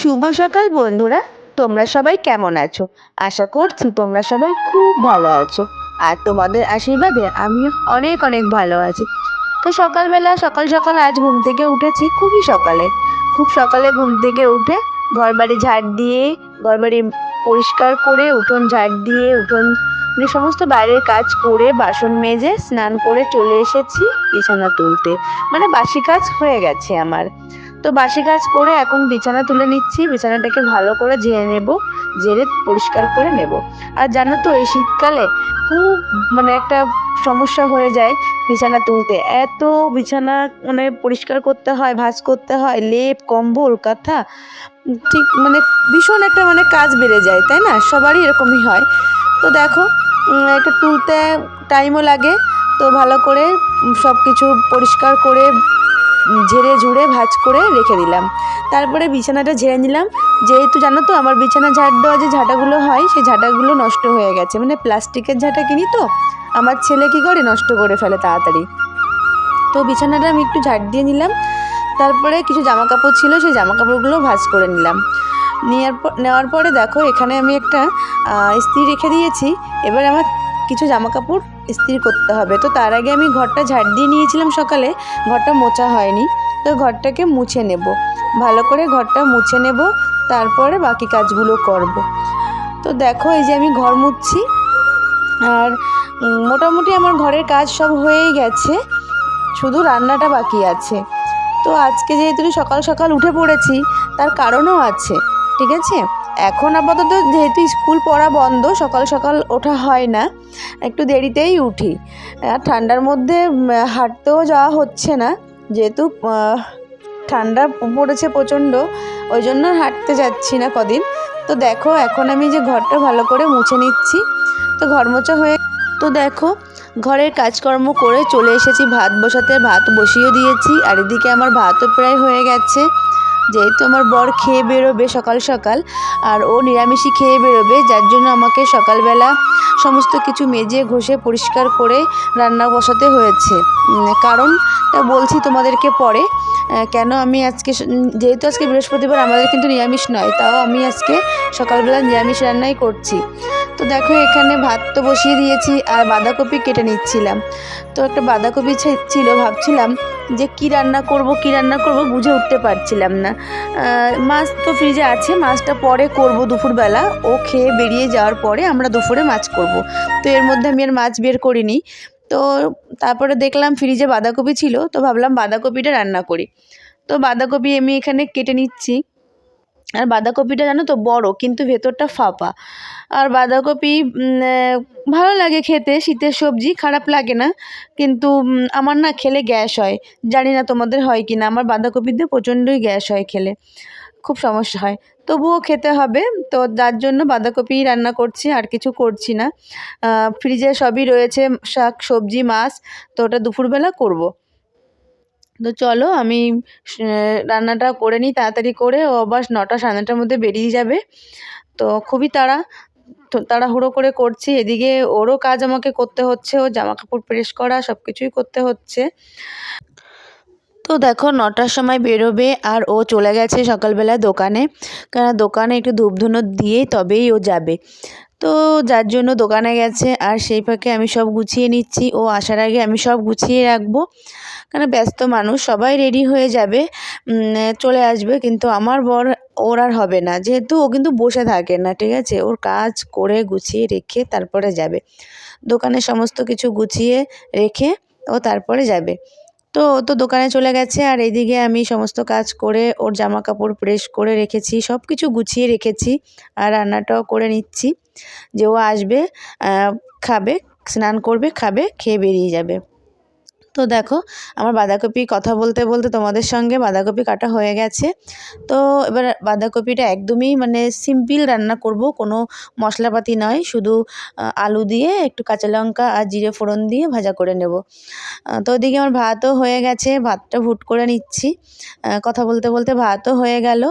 শুভ সকাল বন্ধুরা, তোমরা সবাই কেমন আছো? আশা করছি তোমরা সবাই খুব ভালো আছো। আর তোমাদের আশীর্বাদে আমিও অনেক অনেক ভালো আছি। তো সকালবেলা, সকাল সকাল আজ ঘুম থেকে উঠেছি, খুবই সকালে। খুব সকালে ঘুম থেকে উঠে ঘর বাড়ি ঝাড় দিয়ে ঘর বাড়ি পরিষ্কার করে, উঠোন ঝাড় দিয়ে, উঠোন মানে সমস্ত বাইরের কাজ করে, বাসন মেজে, স্নান করে চলে এসেছি বিছানা তুলতে। মানে বাসি কাজ হয়ে গেছে আমার। তো বাসি কাজ করে এখন বিছানা তুলে নিচ্ছি। বিছানাটাকে ভালো করে ঝেড়ে নেব, ঝেড়ে পরিষ্কার করে নেব। আর জানো তো, এই শীতকালে খুব মানে একটা সমস্যা হয়ে যায় বিছানা তুলতে। এত বিছানা মানে পরিষ্কার করতে হয়, ভাঁজ করতে হয়, লেপ, কম্বল, কাঁথা, ঠিক মানে ভীষণ একটা মানে কাজ বেড়ে যায়, তাই না? সবারই এরকমই হয়। তো দেখো একটু তুলতে টাইমও লাগে। তো ভালো করে সব কিছু পরিষ্কার করে ঝেড়ে ঝুড়ে ভাঁজ করে রেখে দিলাম। তারপরে বিছানাটা ঝেড়ে নিলাম। যেহেতু জানো তো, আমার বিছানা ঝাড় দেওয়া যে ঝাঁটাগুলো হয় সেই ঝাঁটাগুলো নষ্ট হয়ে গেছে। মানে প্লাস্টিকের ঝাঁটা কিনি তো, আমার ছেলে কী করে নষ্ট করে ফেলে তাড়াতাড়ি? তো বিছানাটা আমি একটু ঝাড় দিয়ে নিলাম। তারপরে কিছু জামা কাপড় ছিল, সেই জামা কাপড়গুলো ভাঁজ করে নিলাম। নেওয়ার পর নেওয়ার পরে দেখো, এখানে আমি একটা ইস্ত্রি রেখে দিয়েছি। এবার আমার কিছু জামা কাপড় ইস্ত্রি করতে হবে। তো তার আগে আমি ঘরটা ঝাড় দিয়ে নিয়েছিলাম সকালে। ঘরটা মোছা হয়নি। তো ঘরটাকে মুছে নেব। ভালো করে ঘরটা মুছে নেব। তারপরে বাকি কাজগুলো করব। তো দেখো, এই যে আমি ঘর মুছছি। আর মোটামুটি আমার ঘরের কাজ সব হয়েই গেছে। শুধু রান্নাটা বাকি আছে। তো আজকে যেহেতু সকাল সকাল উঠে পড়েছি, তার কারণও আছে। ঠিক আছে? এখন আপাতত যেহেতু স্কুল পড়া বন্ধ, সকাল সকাল ওঠা হয় না, একটু দেরিতেই উঠি। আর ঠান্ডার মধ্যে হাঁটতেও যাওয়া হচ্ছে না, যেহেতু ঠান্ডা পড়েছে প্রচণ্ড, ওই জন্য হাঁটতে যাচ্ছি না কদিন। তো দেখো, এখন আমি যে ঘরটা ভালো করে মুছে নিচ্ছি, তো ঘর মোছা হয়ে, তো দেখো, ঘরের কাজকর্ম করে চলে এসেছি, ভাত বসাতে, ভাত বসিয়ে দিয়েছি, আর এদিকে আমার ভাতও প্রায় হয়ে গেছে। যেহেতু আমার বর খেয়ে বেরোবে সকাল সকাল আর ও নিরামিষই খেয়ে বেরোবে, যার জন্য আমাকে সকালবেলা সমস্ত কিছু মেজে, ঘষে, পরিষ্কার করে রান্না বসাতে হয়েছে। কারণটা বলছি তোমাদেরকে পরে কেন আমি আজকে যেহেতু আজকে বৃহস্পতিবার, আমাদের কিন্তু নিরামিষ নয়, তাও আমি আজকে সকালবেলা নিরামিষ রান্নাই করছি। তো দেখো, এখানে ভাত তো বসিয়ে দিয়েছি আর বাঁধাকপি কেটে নিচ্ছিলাম। তো একটা বাঁধাকপি ছিল, ভাবছিলাম যে কি রান্না করব, কি রান্না করব বুঝে উঠতে পারছিলাম না। মাছ তো ফ্রিজে আছে, মাছটা পরে করব দুপুরবেলা। ও খেয়ে বেরিয়ে যাওয়ার পরে আমরা দুপুরে মাছ করব। তো এর মধ্যে আমি আর মাছ বের করিনি। তো তারপরে দেখলাম ফ্রিজে বাঁধাকপি ছিল, তো ভাবলাম বাঁধাকপিটা রান্না করি। তো বাঁধাকপি আমি এখানে কেটে নিচ্ছি। আর বাঁধাকপিটা জানো তো বড়, কিন্তু ভেতরটা ফাঁপা। আর বাঁধাকপি ভালো লাগে খেতে, শীতের সবজি, খারাপ লাগে না, কিন্তু আমার না খেলে গ্যাস হয়। জানি না তোমাদের হয় কি না আমার বাঁধাকপিতে প্রচণ্ডই গ্যাস হয় খেলে। খুব সমস্যা হয়। তবুও খেতে হবে, তো যার জন্য বাঁধাকপি রান্না করছি, আর কিছু করছি না। ফ্রিজে সবই রয়েছে, শাক, সবজি, মাছ, তো ওটা দুপুরবেলা করব। তো চলো আমি রান্নাটা করে নিই তাড়াতাড়ি করে। ও আবার নটা সাড়ে নটার মধ্যে বেরিয়ে যাবে। তো খুবই তাড়া তাড়াহুড়ো করে করছি। এদিকে ওরও কাজ আমাকে করতে হচ্ছে। ও জামা কাপড় প্রেস করা সব কিছুই করতে হচ্ছে। তো দেখো নটার সময় বেরোবে আর ও চলে গেছে সকালবেলা দোকানে। কারণ দোকানে একটু ধূপ ধুনো দিয়ে তবেই ও যাবে। তো যার জন্য দোকানে গেছে আর সেই ফাঁকে আমি সব গুছিয়ে নিচ্ছি। ও আসার আগে আমি সব গুছিয়ে রাখব। কারণ ব্যস্ত মানুষ, সবাই রেডি হয়ে যাবে চলে আসবে, কিন্তু আমার বর ওর আর হবে না। যেহেতু ও কিন্তু বসে থাকে না, ঠিক আছে? ওর কাজ করে গুছিয়ে রেখে তারপরে যাবে। দোকানে সমস্ত কিছু গুছিয়ে রেখে ও তারপরে যাবে। তো ও তো দোকানে চলে গেছে, আর এইদিকে আমি সমস্ত কাজ করে, ওর জামা কাপড় প্রেস করে রেখেছি সব কিছু গুছিয়ে রেখেছি, আর রান্নাটাও করে নিচ্ছি। যে ও আসবে খাবে, স্নান করবে, খাবে, খেয়ে বেরিয়ে যাবে। তো দেখো, আমার বাঁধাকপি কথা বলতে বলতে তোমাদের সঙ্গে বাঁধাকপি কাটা হয়ে গেছে। তো এবার বাঁধাকপিটা একদমই মানে সিম্পল রান্না করব, কোনো মশলাপাতি নয়, শুধু আলু দিয়ে, একটু কাঁচা লঙ্কা আর জিরে ফোড়ন দিয়ে ভাজা করে নেব। তো ওদিকে আমার ভাতও হয়ে গেছে, ভাতটা ভুট করে নিচ্ছি। কথা বলতে বলতে ভাতও হয়ে গেল,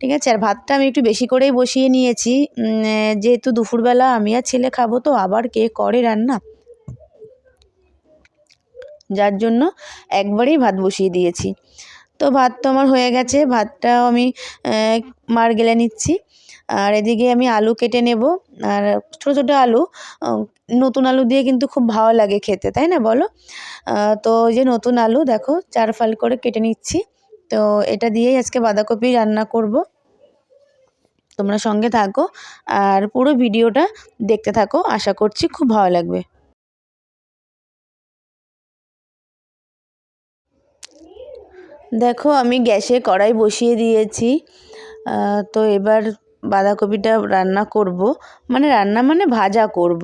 ঠিক আছে? আর ভাতটা আমি একটু বেশি করেই বসিয়ে নিয়েছি। যেহেতু দুপুরবেলা আমি আর ছেলে খাব, তো আবার কে করে রান্না? যার জন্য একবারেই ভাত বসিয়ে দিয়েছি। তো ভাত তো আমার হয়ে গেছে, ভাতটাও আমি মার গেলে নিচ্ছি। আর এদিকে আমি আলু কেটে নেব। আর ছোটো ছোটো আলু নতুন আলু দিয়ে কিন্তু খুব ভালো লাগে খেতে, তাই না বলো? তো যে নতুন আলু, দেখো চার ফাল করে কেটে নিচ্ছি। তো এটা দিয়েই আজকে বাঁধাকপি রান্না করব। তোমরা সঙ্গে থাকো। আর পুরো ভিডিওটা দেখতে থাকো। আশা করছি খুব ভালো লাগবে। দেখো, আমি গ্যাসে কড়াই বসিয়ে দিয়েছি। তো এবার বাঁধাকপিটা রান্না করব। মানে রান্না মানে ভাজা করব।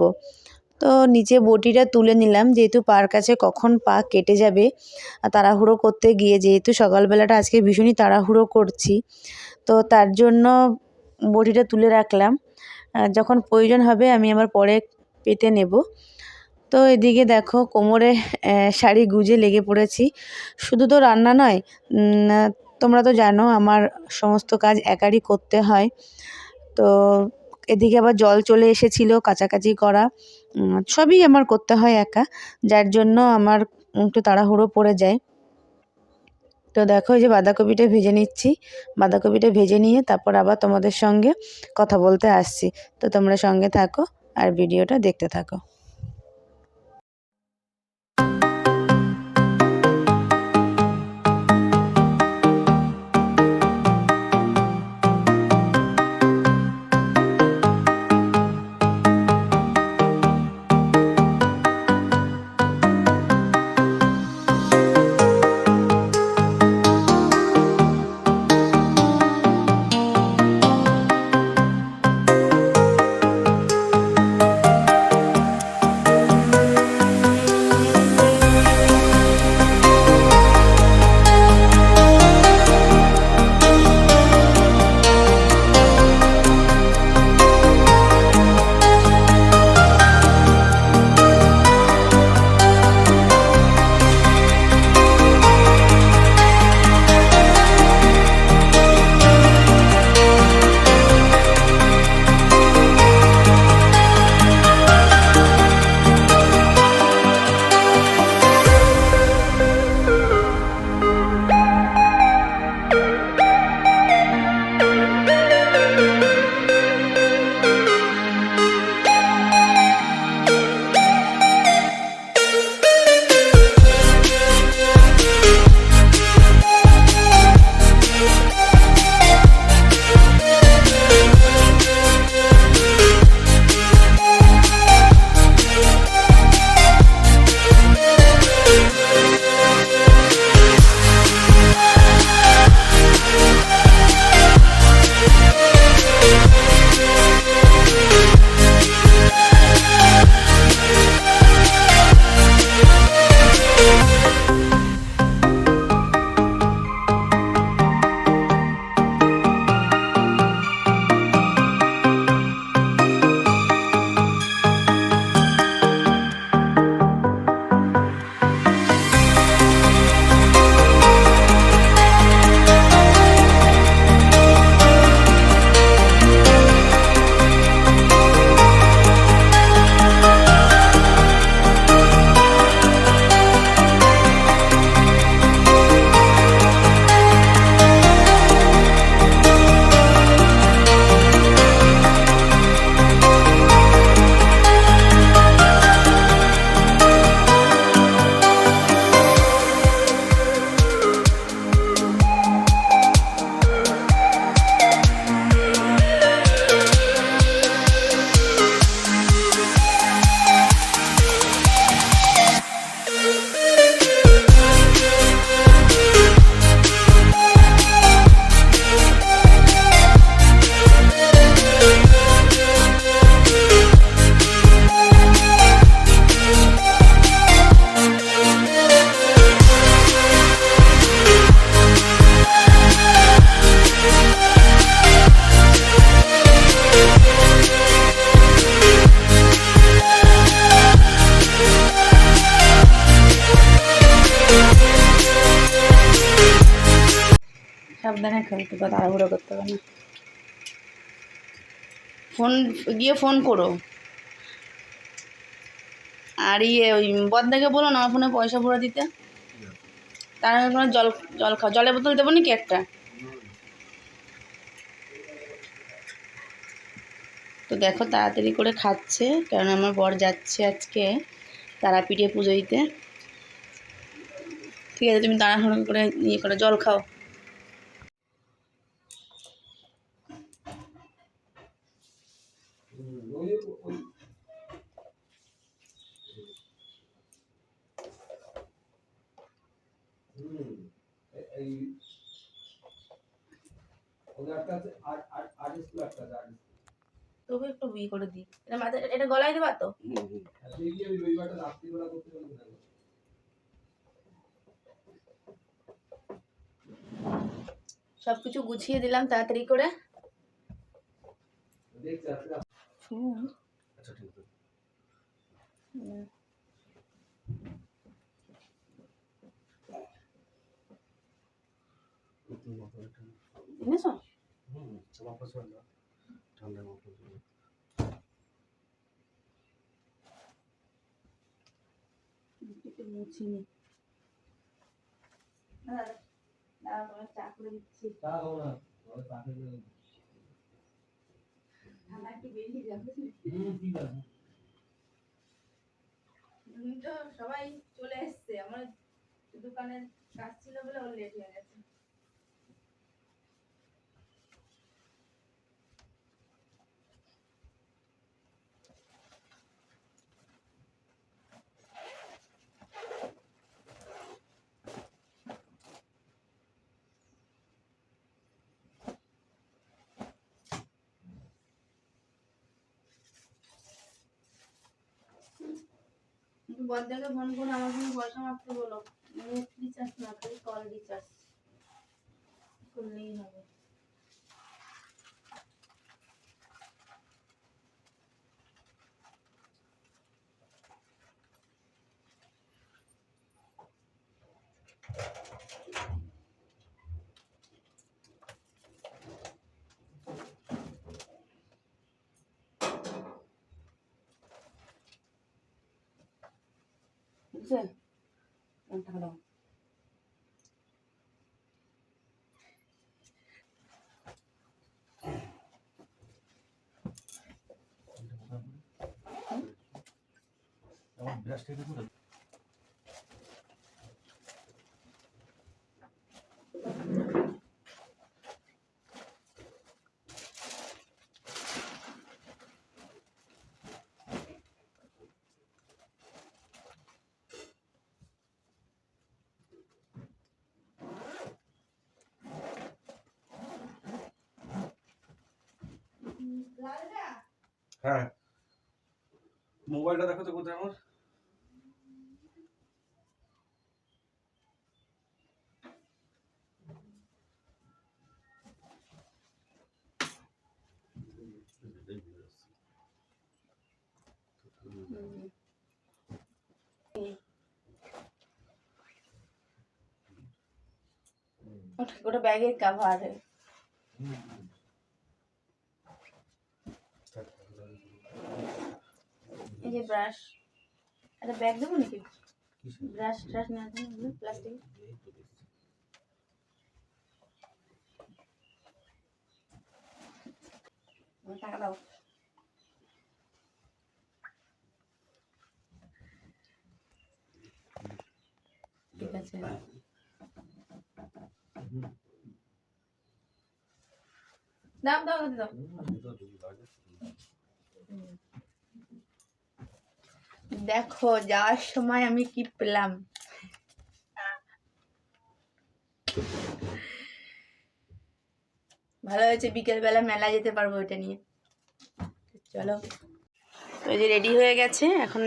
তো নিচে বটিটা তুলে নিলাম। যেহেতু পার কাছে কখন পা কেটে যাবে তাড়াহুড়ো করতে গিয়ে, যেহেতু সকালবেলাটা আজকে ভীষণই তাড়াহুড়ো করছি, তো তার জন্য বটিটা তুলে রাখলাম। যখন প্রয়োজন হবে, আমি আবার পরে পেতে নেব। তো এদিকে দেখো কোমরে শাড়ি গুজে লেগে পড়েছি। শুধু তো রান্না নয় তোমরা তো জানো আমার সমস্ত কাজ একারই করতে হয়। তো এদিকে আবার জল চলে এসেছিল কাচাকাচি করা। সবই আমার করতে হয় একা, যার জন্য আমার একটু তাড়াহুড়ো পড়ে যায়। তো দেখো যে বাঁধাকপিটা ভেজে নিচ্ছি। বাঁধাকপিটা ভেজে নিয়ে তারপর আবার তোমাদের সঙ্গে কথা বলতে আসছি। তো তোমরা সঙ্গে থাকো আর ভিডিওটা দেখতে থাকো। খেলতে বা তাড়াহুড়ো করতে হবে না। ফোন, গিয়ে ফোন করো। আর ইয়ে ওই বদদাকে বলো না আমার ফোনে পয়সা ভরে দিতে। তার জল জল খাও। জলের বোতল দেবো নাকি একটা? তো দেখো তাড়াতাড়ি করে খাচ্ছে, কারণ আমার বর যাচ্ছে আজকে তারাপীঠে পুজো দিতে। ঠিক আছে, তুমি তাড়াহুড়ো করে ইয়ে করে, জল খাও এই ওদের একটা আছে আর্ট আর্ট আর্ট স্কুল একটা আছে আর্ট তবু একটু ইয়ে করে দিই। এটা মাথায় এটা গলায় দেবা তো? স্কুল গিয়ে আমি রবিবারটা রাত্রিবেলা করতে পারব না। সব কিছু গুছিয়ে দিলাম তাড়াতাড়ি করে। দেখছি আজকে আচ্ছা ঠান্ডা চা করে দিচ্ছি। চা খাব না ওই পাখি ঠান্ডা একটু বেরিয়ে যাবে। ঠিক আছে। তো সবাই চলে এসছে। আমার দোকানের কাজ ছিল বলে ওর লেট হয়ে গেছে। বদ্দাকে ফোন করে, আমার জন্য পয়সা মারতে বলো নেট রিচার্জ না, খালি কল রিচার্জ করলেই হবে। বুঝছে টাকা দাও। আমার ব্রাশ থেকে পুরো হ্যাঁ। মোবাইলটা দেখো তো কোথায় আমার? ওটা ব্যাগের কাভার এই যে ব্রাশ একটা ব্যাগ দেবো নাকি? ব্রাশ ট্রাশ না প্লাস্টিক টাকা দাও। ঠিক আছে। দাও দাও দাও দেখো, যাওয়ার সময় আমি কি পেলাম? ভালো হয়েছে, বিকেলবেলা মেলা যেতে পারব ওইটা নিয়ে। চলো। ওই যে রেডি হয়ে গেছে, এখন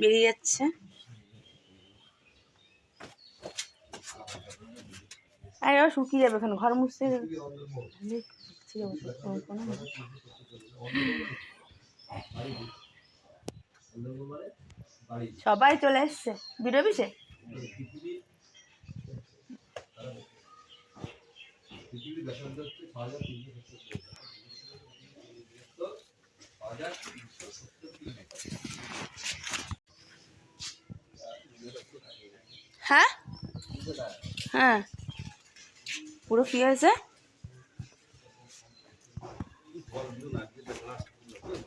বেরিয়ে যাচ্ছে। আরে ও শুকিয়ে যাবে এখন, ঘর মুছতে সবাই চলে এসছে। বিরবি সে হ্যাঁ? হ্যাঁ। পুরো কি হয়েছে?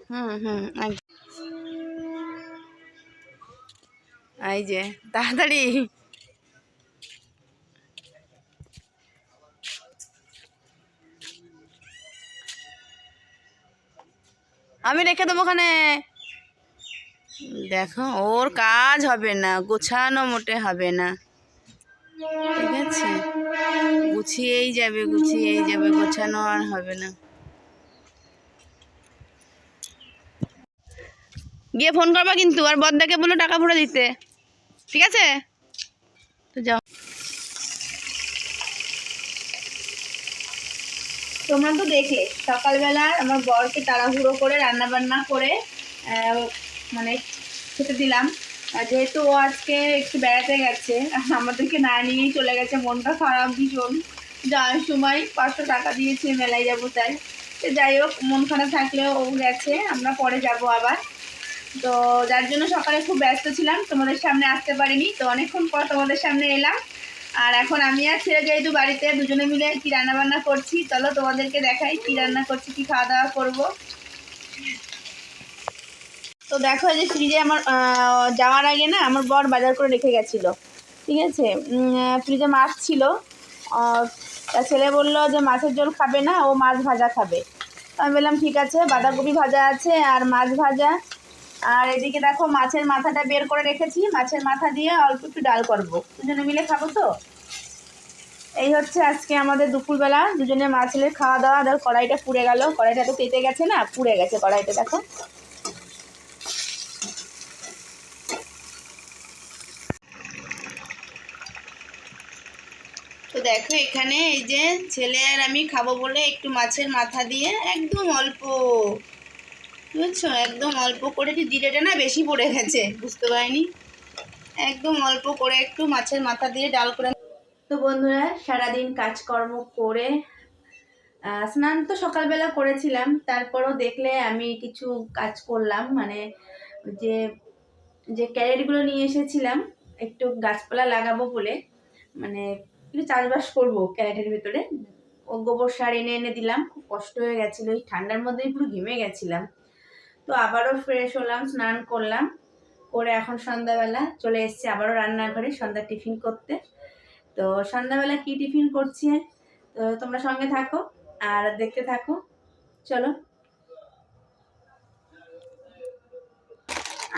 হুম হুম এই যে, তাড়াতাড়ি। আমি রেখে দেবো ওখানে। দেখো, ওর কাজ হবে না, গোছানো মোটে হবে না। ঠিক আছে? গুছিয়েই যাবে গুছিয়েই যাবে, গোছানো আর হবে না। গিয়ে ফোন করবা কিন্তু, আর বদ্দাকে বলো টাকা ভরে দিতে। ঠিক আছে? তো যাও। তোমরা তো দেখলে, সকালবেলা আমার বরকে তাড়াহুড়ো করে রান্না বান্না করে মানে খেতে দিলাম। যেহেতু ও আজকে একটু বেড়াতে গেছে, আমাদেরকে না নিয়েই চলে গেছে, মনটা খারাপ ভীষণ। যাওয়ার সময় পাঁচশো টাকা দিয়েছে, মেলায় যাব তাই। যাই হোক, মন খারাপ থাকলেও ও গেছে, আমরা পরে যাব আবার। তো যার জন্য সকালে খুব ব্যস্ত ছিলাম, তোমাদের সামনে আসতে পারিনি। তো অনেকক্ষণ পর তোমাদের সামনে এলাম। আর এখন আমি আর ছেড়ে যেহেতু বাড়িতে, দুজনে মিলে কি রান্না বান্না করছি, চলো তোমাদেরকে দেখাই কি রান্না করছি, কি খাওয়া দাওয়া করব। তো দেখো যে ফ্রিজে আমার যাওয়ার আগে না আমার বর বাজার করে রেখে গেছিল। ঠিক আছে? ফ্রিজে মাছ ছিল। তা ছেলে বলল যে মাছের ঝোল খাবে না, ও মাছ ভাজা খাবে। আমি বললাম, ঠিক আছে, বাঁধাকপি ভাজা আছে আর মাছ ভাজা। আর এদিকে দেখো মাছের মাথাটা বের করে রেখেছি। মাছের মাথা দিয়ে অল্প একটু ডাল করব। দুজনে মিলে খাব তো? এই হচ্ছে আজকে আমাদের দুপুরবেলা। দুজনে মাছের খাওয়া দাওয়া। দেখো কড়াইটা পুড়ে গেল। কড়াইটা তো কেটে গেছে না? পুড়ে গেছে কড়াইটা, দেখো। তো দেখো এখানে এই যে ছেলে আর আমি খাব বলে একটু মাছের মাথা দিয়ে একদম অল্প বুঝছ? একদম অল্প করে জিরেটা না বেশি পড়ে গেছে, বুঝতে পারিনি? একদম অল্প করে একটু মাছের মাথা দিয়ে ডাল করে তো বন্ধুরা, সারাদিন কাজকর্ম করে স্নান তো সকালবেলা করেছিলাম, তারপরও দেখলে আমি কিছু কাজ করলাম মানে যে যে ক্যারেটগুলো নিয়ে এসেছিলাম, একটু গাছপালা লাগাবো বলে মানে একটু চাষবাস করব ক্যারেটের ভেতরে। ও গোবর সার এনে এনে দিলাম, খুব কষ্ট হয়ে গেছিল, এই ঠান্ডার মধ্যেই পুরো ঘেমে গেছিলাম। তো আবারও ফ্রেশ হলাম, স্নান করলাম, করে এখন সন্ধ্যাবেলা চলে এসেছি আবারও রান্নাঘরে সন্ধ্যা টিফিন করতে। তো সন্ধ্যাবেলা কি টিফিন করছি? তো তোমরা সঙ্গে থাকো আর দেখতে থাকো। চলো।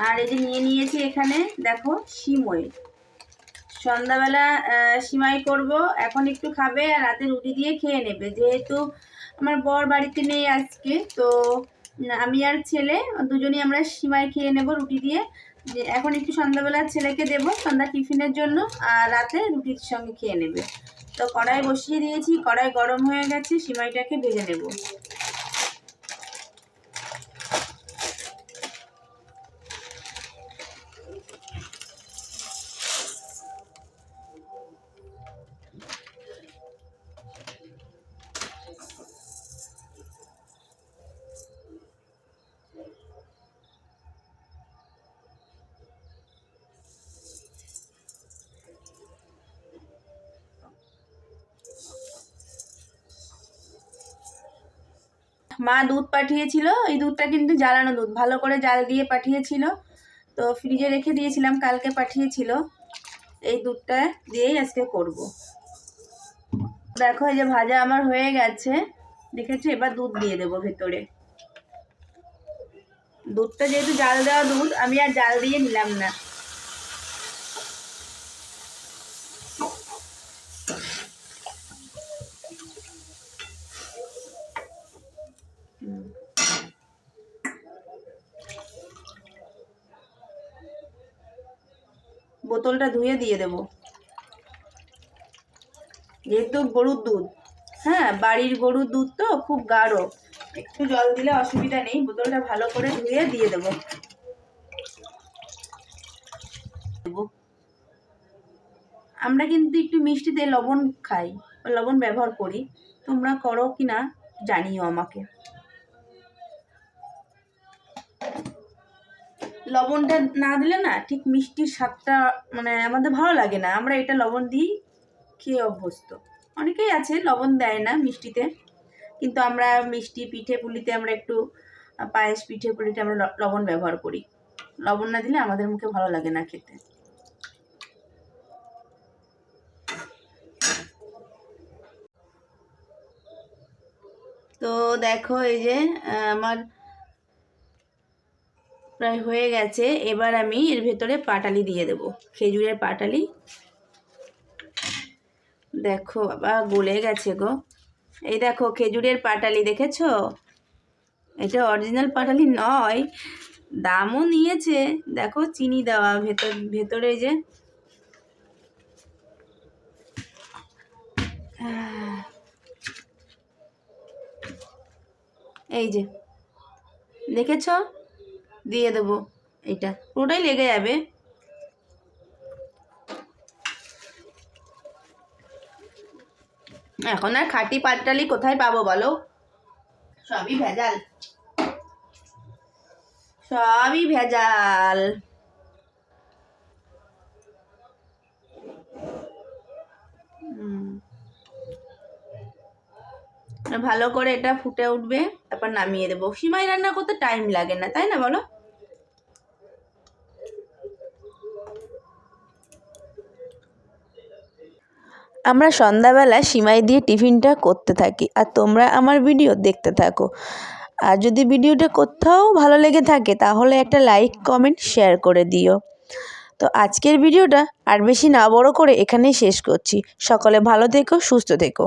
আর এই যে নিয়ে নিয়েছি এখানে, দেখো সিমই। সন্ধ্যাবেলা সিমাই করব, এখন একটু খাবে আর রাতে রুটি দিয়ে খেয়ে নেবে। যেহেতু আমার বর বাড়িতে নেই আজকে, তো আমি আর ছেলে, দুজনেই আমরা সিমাই খেয়ে নেব রুটি দিয়ে। যে এখন একটু সন্ধ্যাবেলা ছেলেকে দেব, সন্ধ্যা টিফিনের জন্য, আর রাতে রুটির সঙ্গে খেয়ে নেবে। তো কড়াই বসিয়ে দিয়েছি, কড়াই গরম হয়ে গেছে, সিমাইটাকে ভেজে নেব। মা দুধ পাঠিয়েছিল, এই দুধটা কিন্তু জ্বালানো দুধ, ভালো করে জাল দিয়ে পাঠিয়েছিল। তো ফ্রিজে রেখে দিয়েছিলাম, কালকে পাঠিয়েছিল। এই দুধটা দিয়েই আজকে করব। দেখো, এই যে ভাজা আমার হয়ে গেছে। দেখেছ? এবার দুধ দিয়ে দেবো ভেতরে। দুধটা যেহেতু জাল দেওয়া দুধ, আমি আর জাল দিয়ে নিলাম না। বোতলটা ধুয়ে দিয়ে দেব। যেহেতু গরুর দুধ। হ্যাঁ বাড়ির গরুর দুধ তো খুব গাঢ়। একটু জল দিলে অসুবিধা নেই, বোতলটা ভালো করে ধুয়ে দিয়ে দেবো। আমরা কিন্তু একটু মিষ্টিতে লবণ খাই, লবণ ব্যবহার করি। তোমরা করো কি না জানিও আমাকে। লবণটা না দিলে না ঠিক মিষ্টির স্বাদটা মানে আমাদের ভালো লাগে না। আমরা এটা লবণ দিই খেয়ে অভ্যস্ত। অনেকেই আছে, লবণ দেয় না মিষ্টিতে। কিন্তু আমরা মিষ্টি পিঠে পুলিতে আমরা একটু পায়েস পিঠে পুলিতে আমরা লবণ ব্যবহার করি। লবণ না দিলে আমাদের মুখে ভালো লাগে না খেতে। তো দেখো এই যে আমার প্রায় হয়ে গেছে, এবার আমি এর ভেতরে পাটালি দিয়ে দেব। খেজুরের পাটালি। দেখো বাবা, গলে গেছে গো। এই দেখো, খেজুরের পাটালি দেখেছ? এটা অরিজিনাল পাটালি নয়, দামও নিয়েছে। দেখো, চিনি দেওয়া, ভেতর, ভেতরে যে। এই যে, দেখেছ? দিয়ে দেবো এটা। পুরোটাই লেগে যাবে। এখন আর খাঁটি পাটালি কোথায় পাবো বলো? সবই ভেজাল। সবই ভেজাল। ভালো করে এটা ফুটে উঠবে, তারপর নামিয়ে দেবো। সিমাই রান্না করতে টাইম লাগে না, তাই না বলো? আমরা সন্ধ্যাবেলা সিমাই দিয়ে টিফিনটা করতে থাকি আর তোমরা আমার ভিডিও দেখতে থাকো। আর যদি ভিডিওটা কোথাও ভালো লেগে থাকে তাহলে একটা লাইক, কমেন্ট, শেয়ার করে দিও। তো আজকের ভিডিওটা আর বেশি না বড় করে এখানেই শেষ করছি। সকলে ভালো থেকো, সুস্থ থেকো।